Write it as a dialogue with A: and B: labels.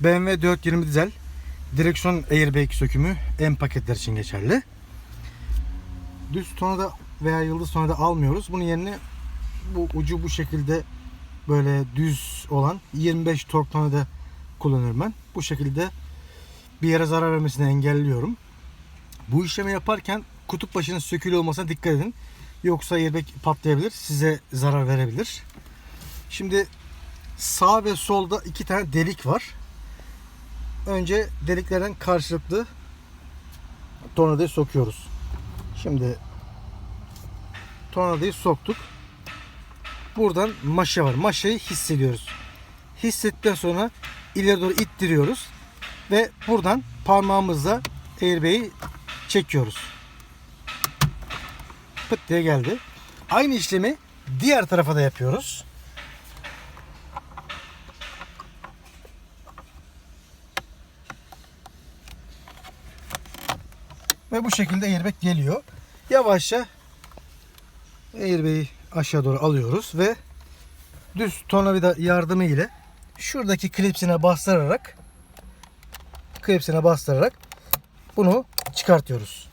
A: BMW 420 dizel direksiyon airbag sökümü M paketler için geçerli. Düz tornada veya yıldız tornada almıyoruz. Bunun yerine bu ucu bu şekilde böyle düz olan 25 tork tornada kullanıyorum ben. Bu şekilde bir yere zarar vermesini engelliyorum. Bu işlemi yaparken kutup başının sökülü olmasına dikkat edin. Yoksa airbag patlayabilir, size zarar verebilir. Şimdi sağ ve solda iki tane delik var. Önce deliklerden karşılıklı tornadayı sokuyoruz. Şimdi tornadayı soktuk. Buradan maşa var. Maşayı hissediyoruz. Hissettikten sonra ileri doğru ittiriyoruz ve buradan parmağımızla airbag'i çekiyoruz. Pıt diye geldi. Aynı işlemi diğer tarafa da yapıyoruz. Ve bu şekilde airbag geliyor. Yavaşça airbag'i aşağı doğru alıyoruz ve düz tornavida yardımı ile şuradaki klipsine bastırarak klipsine bastırarak bunu çıkartıyoruz.